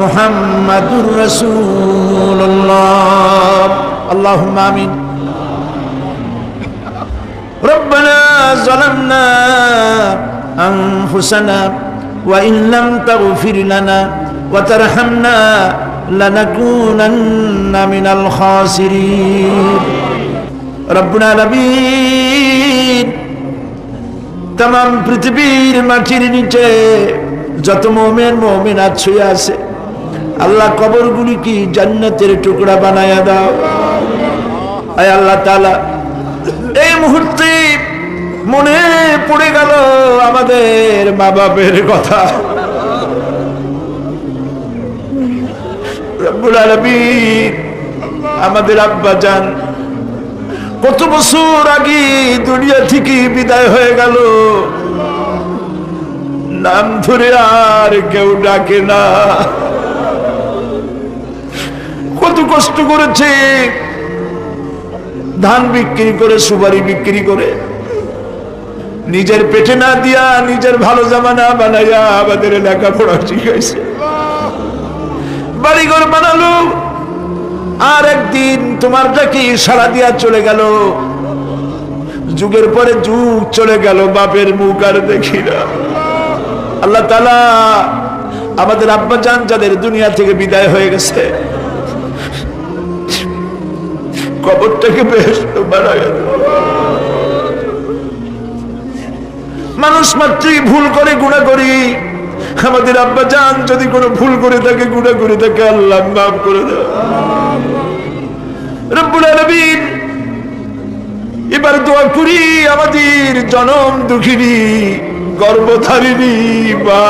محمد رسول الله اللهم آمين ربنا ظلمنا أنفسنا وإن لم تغفر لنا وترحمنا لنكونن من الخاسرين ربنا العالمين তাম পৃথিবীর মাটির নিচে যত মোমেন মোমেনাত ছুঁয়ে আছে আল্লাহ কবরগুলি কি জান্নাতের টুকরা বানায়া দাও। আয় আল্লাহ তালা এই মুহূর্তে মনে পড়ে গেল আমাদের মা বাপের কথা আমাদের আব্বা জান, কত বছর আগে দুনিয়া থেকে বিদায় হয়ে গেল। নাম ধরে আর কেউ ডাকে না। কষ্ট করেছে। ধান বিক্রি করে, সুপারি বিক্রি করে। নিজের পেটে না দিয়া নিজের ভালো জামা না বানাইয়া আমাদের লেখাপড়া শিখাইছে। বাড়িঘর বানালো। আর একদিন তোমার ডাকি সারা দিয়া চলে গেল। যুগের পরে যুগ চলে গেল, বাপের মুখ আর দেখি না। আল্লাহ তালা আমাদের আব্বা জান যাদের দুনিয়া থেকে বিদায় হয়ে গেছে কবরটাকে বেশ বানায় মানুষ মাত্রই ভুল করে গুণা করি। আমাদের আব্বা জান যদি কোনো ভুল করে থাকে গুণা করে থাকে, আল্লাহ মাফ করে দেয় এবার দোয়া করি, আমাদের জনম দুঃখিনী, গর্ভধারিণী বা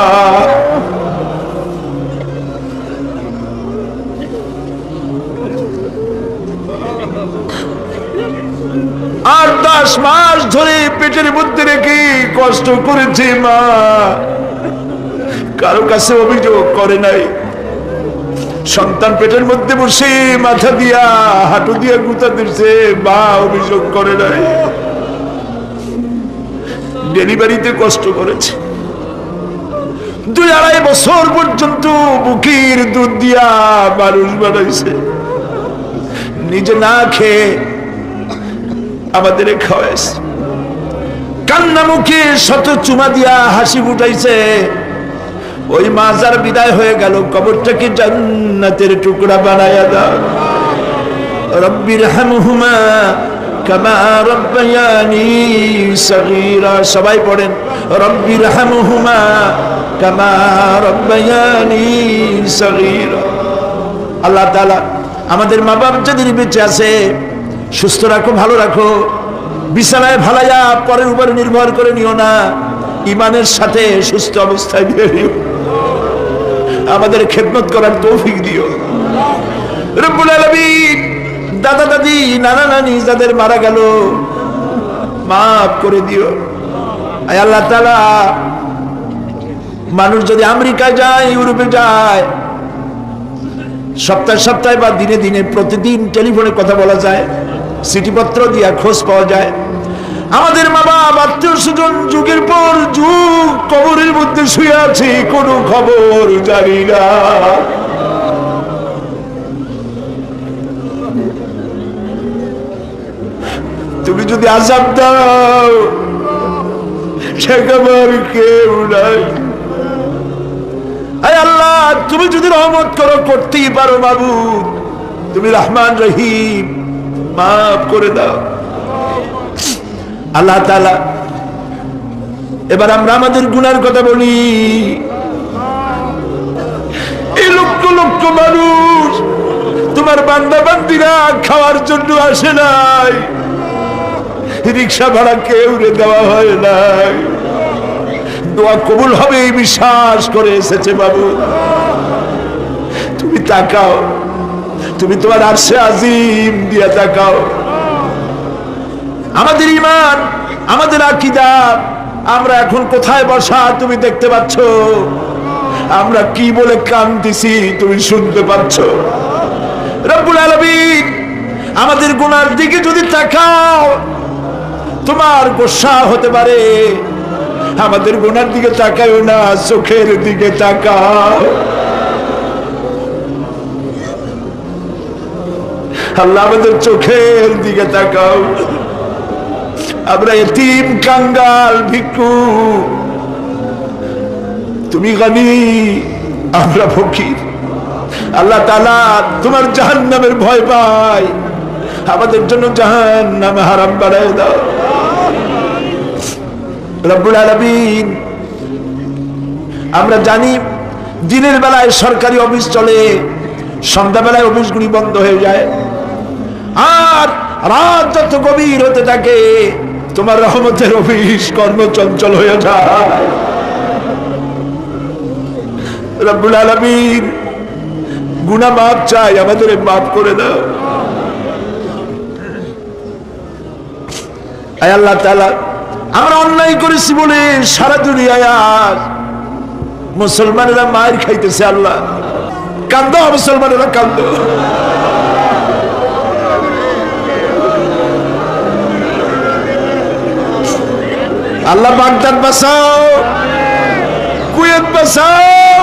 আর দশ মাস ধরে পেটের মধ্যে রেখে কষ্ট করেছে মা। কারও কাছে অভিযোগ করে নাই। সন্তান পেটের মধ্যে বসে মাথা দিয়া, হাঁটু দিয়া গুতা দিচ্ছে মা অভিযোগ করে নাই। ডেলিভারিতে কষ্ট করেছে। দুই আড়াই বছর পর্যন্ত বুকির দুধ দিয়া মানুষ বানাইছে। নিজে না খেয়ে আমাদের খাওয়াইছে। কান্না মুখে শত চুমা দিয়া হাসি ফুটাইছে। ওই মাজার বিদায় হয়ে গেল, কবরটাকে জান্নাতের টুকরা বানায়া দাও। রব্বির হামহুমা কামা রব্বায়ানি সগীরা। সবাই পড়েন রব্বির হামহুমা কামা রব্বায়ানি সগীরা। আল্লাহ তাআলা আমাদের মা বাপ যাদের বেঁচে আছে। সুস্থ রাখো, ভালো রাখো। বিছানায় ভালাইয়া পরের উপরে নির্ভর করে নিও না। ইমানের সাথে সুস্থ অবস্থায় দিও আমাদের খেদমত করার তৌফিক দিও। দাদা, দাদি, নানা, নানি যাদের মারা গেল, মাফ করে দিও। আল্লাহ তাআলা, মানুষ যদি আমেরিকায় যায়, ইউরোপে যায়, সপ্তাহে সপ্তাহে বা দিনে দিনে, প্রতিদিন টেলিফোনে কথা বলা যায়। চিঠিপত্র দিয়া খোঁজ পাওয়া যায়। আমাদের মা বাপ আত্মীয় স্বজন যুগের পর যুগ কবরের মধ্যে শুয়ে আছে, কোনো খবর জানি না। তুমি যদি আজাব দাও শেখাবার কেউ নাই। আল্লাহ, তুমি যদি রহমত করো, করতেই পারো বাবু তুমি রহমান রহিম। মাফ করে দাও। আল্লাহ তালা এবার আমরা আমাদের গুনার কথা বলি। এই লক্ষ লক্ষ মানুষ তোমার বান্দা বান্দিরা খাওয়ার জন্য আসে নাই। রিক্সা ভাড়া কেউ দেওয়া হয় নাই। দোয়া কবুল হবে বিশ্বাস করে এসেছে বাবু। তুমি তাকাও। তুমি তোমার আরশে আজিম দিয়া তাকাও। আমাদের ইমান আমাদের আকিদা, আমরা এখন কোথায় বসা তুমি দেখতে পাচ্ছ? আমরা কি বলে কান্দিছি তুমি শুনতে পাচ্ছ? রব্বুল আলামিন, আমাদের গুনার দিকে যদি তাকাও, তোমার গোসা হতে পারে। আমাদের গুনার দিকে তাকাও না, চোখের দিকে তাকাও। আল্লাহ আমাদের চোখের দিকে তাকাও। আমরা এতিম, কাঙ্গাল, ভিক্ষু। তুমি গানি, আমরা ফকির। আল্লাহ তালা তোমার জাহান নামের ভয় পাই আমাদের জন্য জাহান নামে হারাম বাড়ায় দাও। রব্বুল আলমিন, আমরা জানি দিনের বেলায় সরকারি অফিস চলে, সন্ধ্যাবেলায় অফিসগুলি বন্ধ হয়ে যায়। আর রাত যত গভীর হতে থাকে, তোমার রহমতের অফিস কর্মচঞ্চল হয়ে যায় রব্বুল আলমিন, গুনা মাপ চাই আমাদের মাপ করে দাও। আল্লাহ তালা আমরা অন্যায় করেছি বলে সারা দুনিয়ায় মুসলমানেরা মায়ের খাইতেছে আল্লাহ। কান্দ, মুসলমানেরা কান্দ। আল্লাহ বাগদাদ বাঁচাও। কুয়েত বাঁচাও।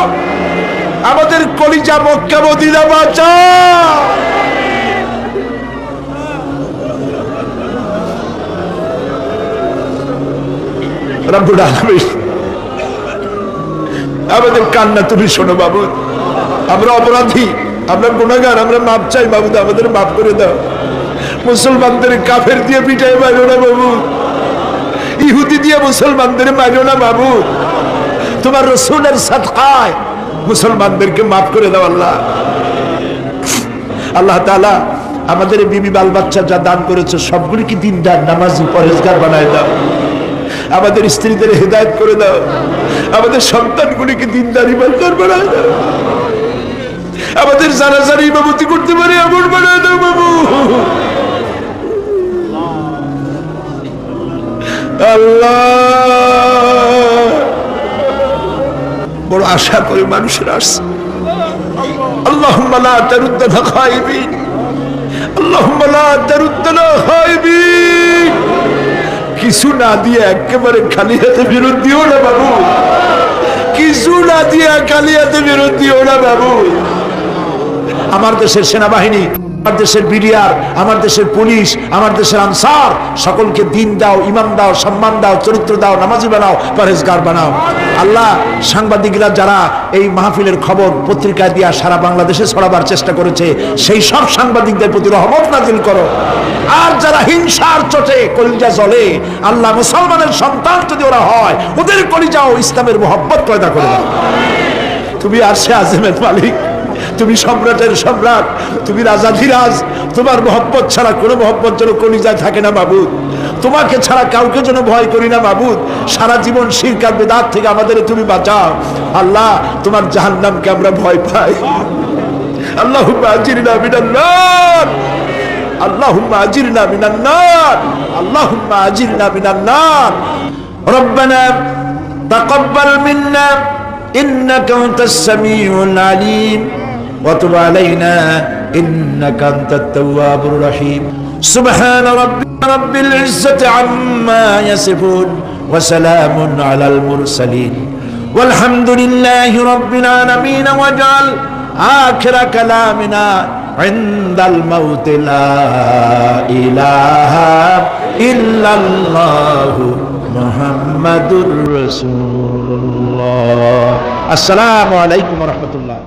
আমাদের কলিজা মক্কা মদিনা বাঁচাও। রব্বুল আলামিন, আমাদের কান্না তুমি শোনো বাবু। আমরা অপরাধী, আমরা গুণাগার আমরা মাপ চাই বাবু, আমাদের মাফ করে দাও। মুসলমানদের কাফের দিয়ে পিটাই মারো না বাবু। ইহুদি দিয়ে মুসলমানদের মারো না বাবু তোমার রসুলের সাথে মুসলমানদেরকে মাফ করে দাও আল্লাহ। আল্লাহ তাআলা আমাদের বিবি বাল বাচ্চা যা দান করেছে সবগুলি কি দিনদার, নামাজি, পরেজগার বানায় দাও। আমাদের স্ত্রীদের হেদায়ত করে দাও। আমাদের সন্তানগুলিকে দিনদার ইমানদার বানায় দাও। আমাদের যারা ইমামতি করতে পারে, এমন বানায় দাও বাবু আল্লাহ বড় আশা করে মানুষের আসছে اللهم لا تردنا خائبين اللهم لا تردنا خائبين কিছু না দিয়ে একেবারে খালি হাতে ফেরত দিও না বাবু কিছু না দিয়ে খালি হাতে ফেরত দিও না বাবু আমার দেশের সেনাবাহিনী আমার দেশের বিডিআর, আমার দেশের পুলিশ, আমার দেশের আনসার, সকলকে দিন দাও, ইমাম দাও, সম্মান দাও, চরিত্র দাও, নামাজি বানাও পরেজগার বানাও। আল্লাহ সাংবাদিকরা যারা এই মাহফিলের খবর পত্রিকায় দিয়া সারা বাংলাদেশে ছড়াবার চেষ্টা করেছে, সেই সব সাংবাদিকদের প্রতি রহমত নাজিল করো। আর যারা হিংসার চোটে কলিজা জলে আল্লাহ মুসলমানের সন্তান যদি ওরা হয়, ওদের কলিজাও ইসলামের মোহব্বত পয়দা করে দাও। তুমি আর সে আজমের মালিক। তুমি সম্রাটের সম্রাট, তুমি রাজাধিরাজ, তোমার মহব্বত ছাড়া কোনো মহব্বত যেন কলিজায় থাকে না বাবু তোমাকে ছাড়া কাউকে যেন ভয় করি না বাবু সারা জীবন শিরকার বেদার থেকে আমাদের তুমি বাঁচাও। আল্লাহ, তোমার জাহান্নামকে আমরা ভয় পাই। আল্লাহ আজিরিনা বিনান্নার وتب علينا انك انت التواب الرحيم سبحان ربك رب العزه عما يصفون وسلام على المرسلين والحمد لله رب العالمين واجعل آخر كلامنا عند الموت لا إله إلا الله محمد رسول الله السلام عليكم ورحمة الله